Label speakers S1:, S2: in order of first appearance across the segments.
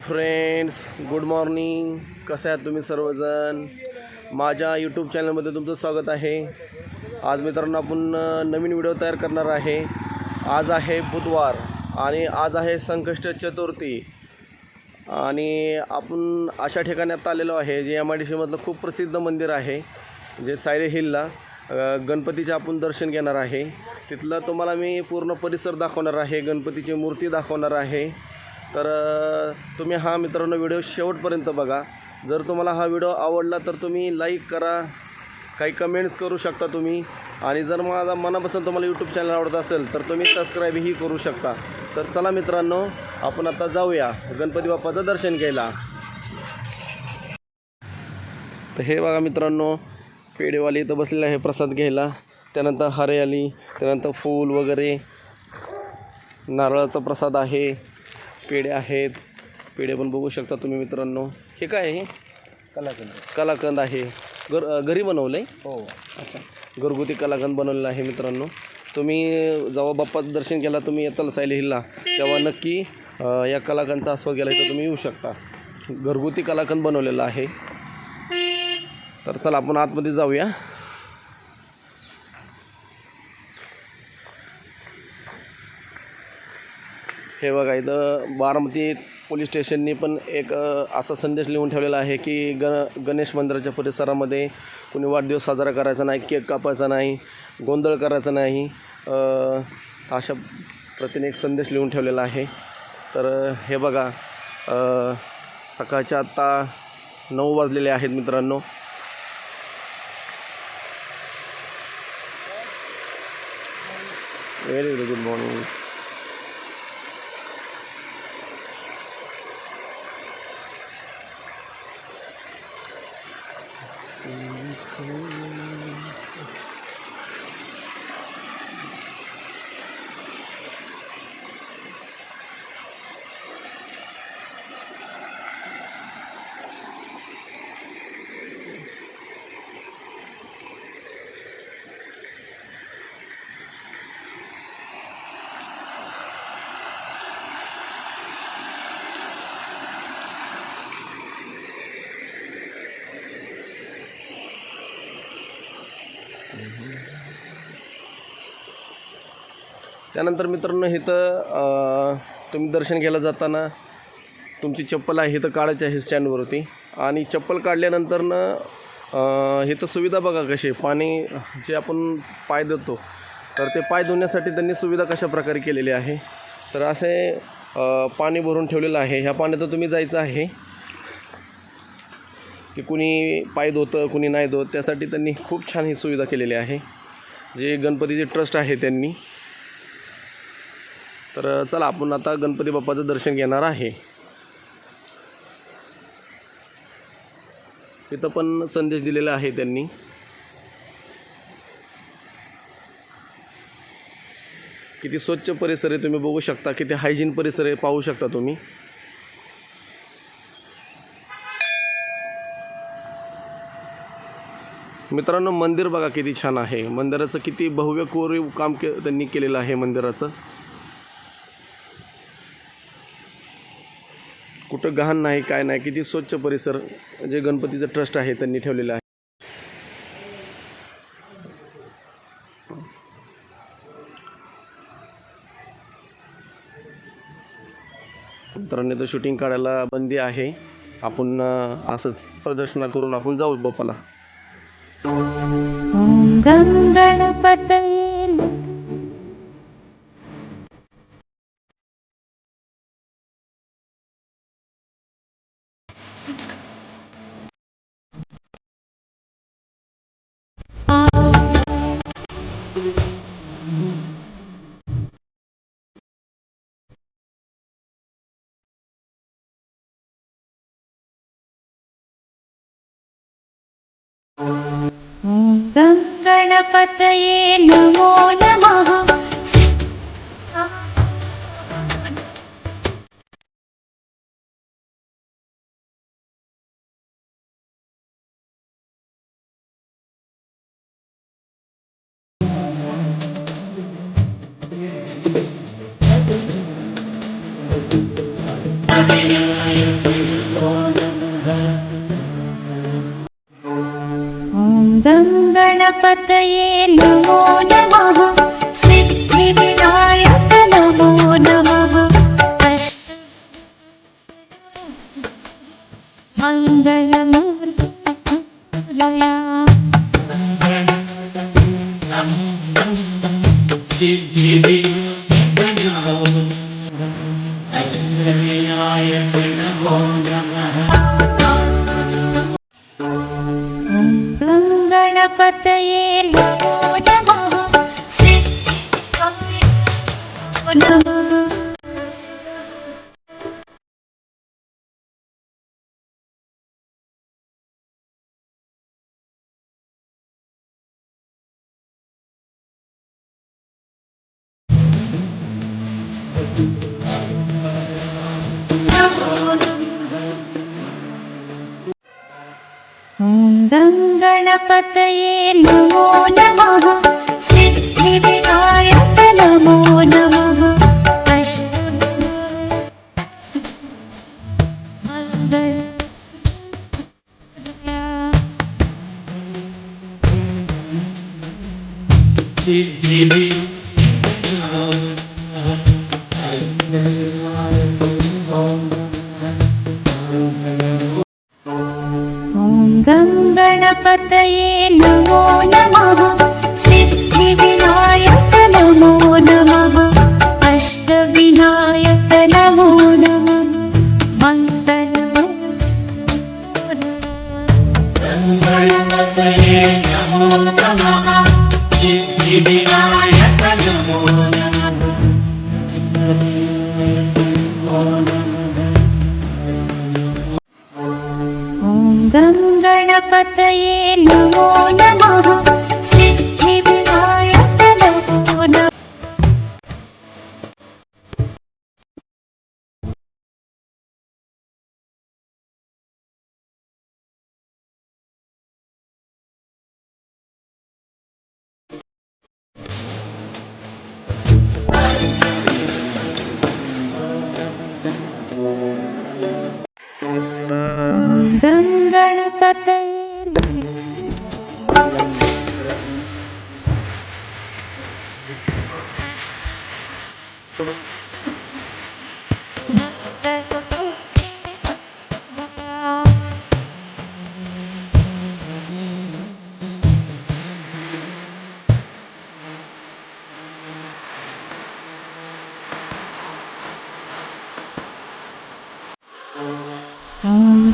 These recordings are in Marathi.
S1: फ्रेंड्स गुड मॉर्निंग कसे आहात तुम्ही सर्वजण? माझ्या यूट्यूब चॅनलमध्ये तुमचं स्वागत आहे. आज मित्रांनो आपण नवीन व्हिडिओ तयार करणार आहे. आज आहे बुधवार आणि आज आहे संकष्ट चतुर्थी. आणि आपण अशा ठिकाणी आता आलेलो आहे जे एम आय डी सीमधलं खूप प्रसिद्ध मंदिर आहे जे सायरे हिलला. गणपतीचे आपण दर्शन घेणार आहे. तिथलं तुम्हाला मी पूर्ण परिसर दाखवणार आहे गणपतीची मूर्ती दाखवणार आहे. तर तुम्ही हा मित्रांनो व्हिडिओ शेवटपर्यंत बघा. जर तुम्हाला हा व्हिडिओ आवडला तर तुम्ही लाईक करा. काही कमेंट्स करू शकता तुम्ही. आणि जर माझा मनापासून तुम्हाला यूट्यूब चॅनल आवडत असेल तर तुम्ही सबस्क्राईबही करू शकता. तर चला मित्रांनो आपण आता जाऊया. गणपती बाप्पाचं दर्शन घ्यायला. तर हे बघा मित्रांनो पेढेवाली इथं बसलेले आहे प्रसाद घ्यायला. त्यानंतर हरियाली त्यानंतर फूल वगैरे. नारळाचा प्रसाद आहे. पेढे आहेत. पेढे पण बघू शकता तुम्ही मित्रांनो. हे काय आहे
S2: कलाकंद.
S1: कलाकंद आहे. घर घरी बनवलं आहे
S2: हो.
S1: अच्छा. घरगुती कलाकंद बनवलेलं आहे मित्रांनो. तुम्ही जेव्हा बाप्पाचं दर्शन केला तुम्ही येताल सायली हिलला तेव्हा नक्की या कलाकंदचा आस्वाद घ्यायला इथं तुम्ही येऊ शकता. घरगुती कलाकंद बनवलेला आहे. तर चला आपण आतमध्ये जाऊया. हे बघा इथं बारामती पोलीस स्टेशननी पण एक असा संदेश लिहून ठेवलेला आहे की ग गणेश मंदिराच्या परिसरामध्ये कुणी वाढदिवस साजरा करायचा नाही केक कापायचा नाही गोंधळ करायचा नाही अशा प्रतीने एक संदेश लिहून ठेवलेला आहे. तर हे बघा सकाळच्या आत्ता नऊ वाजलेले आहेत मित्रांनो. व्हेरी व्हेरी गुड मॉर्निंग त्यानंतर मित्रांनो इथं तुम्ही दर्शन घ्यायला जाताना तुमची चप्पल आहे इथं काढायची आहे स्टँडवरती. आणि चप्पल काढल्यानंतरनं इथं सुविधा बघा कशी आहे. पाणी जे आपण पाय देतो तर ते पाय धुण्यासाठी त्यांनी सुविधा कशा प्रकारे केलेली आहे. तर असे पाणी भरून ठेवलेलं आहे. ह्या पाण्यात तुम्ही जायचं आहे. की कुणी पाय धुतं कुणी नाही धुत त्यासाठी त्यांनी खूप छान ही सुविधा केलेली आहे. जे गणपतीचे ट्रस्ट आहे त्यांनी. तर चला आपण आता गणपती बाप्पाचं दर्शन घेणार आहे. इथं पण संदेश दिलेला आहे त्यांनी. किती स्वच्छ परिसर आहे तुम्ही बघू शकता किती हायजीन परिसर आहे पाहू शकता तुम्ही. मित्रांनो मंदिर बघा किती छान आहे. मंदिराचं किती भव्य कोरीव काम के त्यांनी केलेलं आहे मंदिराचं. कुठं गहाण नाही काय नाही किती स्वच्छ परिसर जे गणपतीचं ट्रस्ट आहे त्यांनी ठेवलेलं आहे. मित्रांनी तर शूटिंग काढायला बंदी आहे. आपण असंच प्रदर्शना करून आपण जाऊ बापाला
S3: ॐ ॐ गं गणपतये नमो नमः गङ्गणपतये नमो नमः ङ्गणपतये नमो नमः। सिद्धिविनायक नमो। नमः सिद्धिवि गणपतये नमो नमः। सिद्धिविनायक नमो नमः। अष्टविनायक नमो नमः। मङ्गलमङ्गलपतये नमो नमः सिद्धिविनायक नमो नमः। गणपतये नमो नमः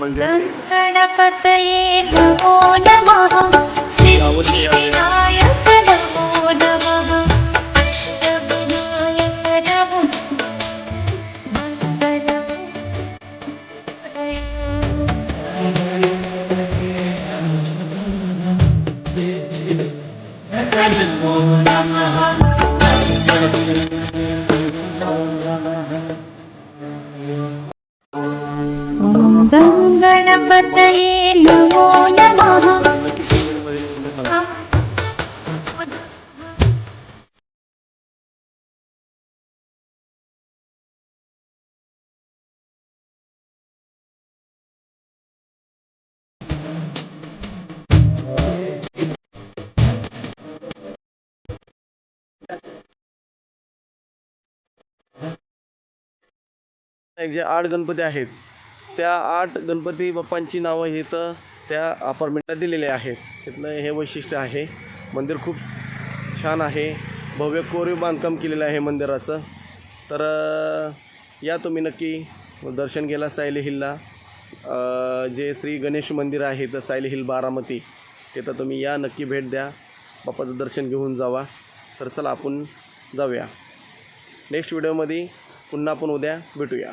S3: Gönül kapıyı bu ne mahal
S1: Siz जे आठ गणपती आहेत. त्या आठ गणपती बाप्पांची नावं हे तर त्या अपार्टमेंटला दिलेले आहेत. तिथलं हे वैशिष्ट्य आहे. मंदिर खूप छान आहे. भव्य कोरीव बांधकाम केलेलं आहे मंदिराचं. तर या तुम्ही नक्की दर्शन घ्यायला सायली हिलला. जे श्री गणेश मंदिर आहे तर सायली हिल बारामती तिथं तुम्ही या नक्की भेट द्या. बाप्पाचं दर्शन घेऊन जावा. तर चला आपण जाऊया. नेक्स्ट व्हिडिओमध्ये पुन्हा आपण उद्या भेटूया.